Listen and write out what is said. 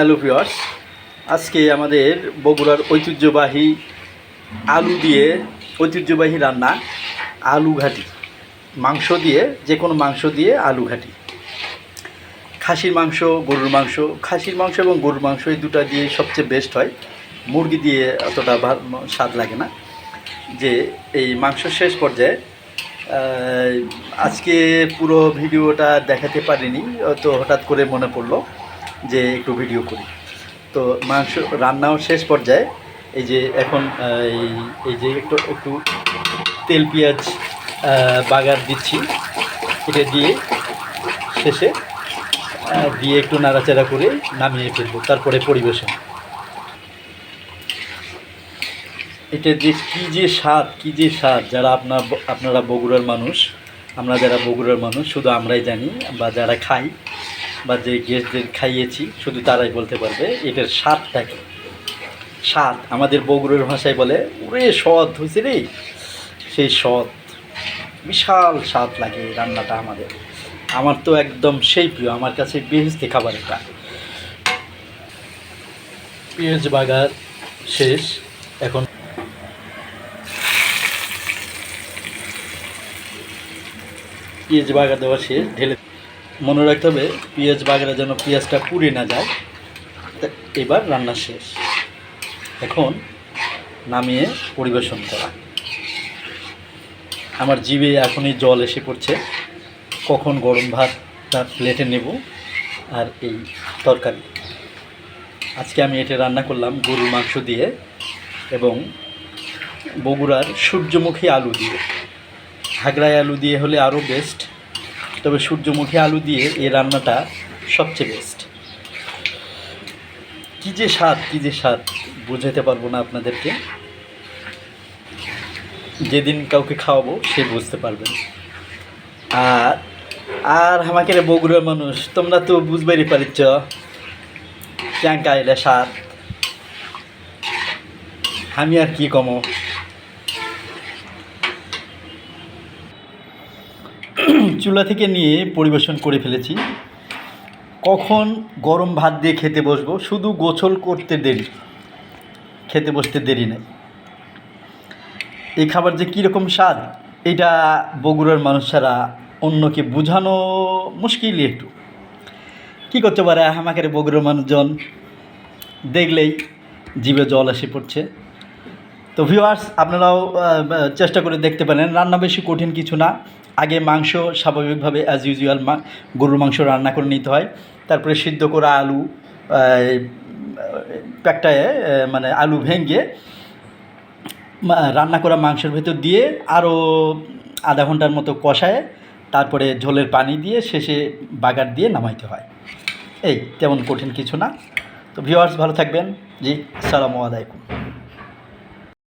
Hello viewers আজকে আমাদের বগুড়ার ঐতিহ্যবাহী আলু দিয়ে ঐতিহ্যবাহী রান্না, আলু ঘাটি। মাংস দিয়ে যে কোনো মাংস দিয়ে আলু ঘাটি। খাসির মাংস, গরুর মাংস, খাসির মাংস এবং গরুর মাংস এই দুটা দিয়ে সবচেয়ে বেস্ট হয়। মুরগি দিয়ে অতটা স্বাদ লাগে না। যে এই মাংস শেষ পর্যায়ে আজকে পুরো ভিডিওটা দেখাতে পারিনি, তো হঠাৎ করে মনে পড়ল। যে একটু ভিডিও করি। তো মাংস রান্নাও শেষ পর্যায়ে, এই যে এখন এই যে একটু একটু তেল, পেঁয়াজ বাগার দিচ্ছি। এটা দিয়ে শেষে দিয়ে একটু নাড়াচাড়া করে নামিয়ে ফেলব, তারপরে পরিবেশন। এটা যে কী যে স্বাদ, কী যে স্বাদ, যারা আপনার আপনারা বগুড়ার মানুষ, আমরা যারা বগুড়ার মানুষ, শুধু আমরাই জানি বা যারা খাই বা যে গেস্টদের খাইয়েছি, শুধু তারাই বলতে পারবে এটার স্বাদটা কি স্বাদ আমাদের বগুড়ার ভাষায় বলে, ওরে সৎ হয়েছে রে। সেই সৎ, বিশাল স্বাদ লাগে রান্নাটা আমাদের। আমার তো একদম সেই প্রিয়, আমার কাছে বেহেস্তে খাবার এটা পেঁয়াজ বাগার শেষ, এখন পেঁয়াজ বাগা দেওয়া শেষ, ঢেলে মনে রাখতে হবে, পেঁয়াজ বাগারে যেন পেঁয়াজটা পুড়ে না যায়। এবার রান্না শেষ। এখন নামিয়ে পরিবেশন করা। আমার জিভে এখনই জল এসে পড়ছে। কখন গরম ভাতটা প্লেটে নেব আর এই তরকারি। আজকে আমি এটা রান্না করলাম গরুর মাংস দিয়ে এবং বগুড়ার সূর্যমুখী আলু দিয়ে। হাগড়ায় আলু দিয়ে হলে আরও বেস্ট তবে সূর্যমুখী আলু দিয়ে এই রান্নাটা সবচেয়ে বেস্ট কী যে স্বাদ, কী যে স্বাদ, বোঝাতে পারব না আপনাদেরকে। যেদিন কাউকে খাওয়াবো, সে বুঝতে পারবেন আর আর আমাকে রে বগুড়ার মানুষ, তোমরা তো বুঝবারই পারিচ্ছ। ক্যাঙ্কা এলে স্বাদ। আমি আর কি কমো? চুলা থেকে নিয়ে পরিবেশন করে ফেলেছি। কখন গরম ভাত দিয়ে খেতে বসবো? শুধু গোছল করতে দেরি। খেতে বসতে দেরি নেই। এই খাবার যে কীরকম স্বাদ, এটা বগুড়ার মানুষেরা অন্যকে বোঝানো মুশকিলই একটু। কী করতে পারে আমাকে বগুড়ার মানুষজন। দেখলেই জীবে জল এসে পড়ছে। তো ভিউয়ার্স আপনারাও চেষ্টা করে দেখতে পারেন। রান্না বেশি কঠিন কিছু না। আগে মাংস স্বাভাবিকভাবে অ্যাজ ইউজুয়াল গরুর মাংস রান্না করে নিতে হয়। তারপরে সিদ্ধ করা আলু প্যাকটায় মানে আলু ভেঙে রান্না করা মাংসের ভেতর দিয়ে আরও আধা ঘণ্টার মতো কষায় তারপরে ঝোলের পানি দিয়ে শেষে বাগার দিয়ে নামাইতে হয়। এই তেমন কঠিন কিছু না। তো ভিউয়ার্স ভালো থাকবেন। জি সালামু আলাইকুম।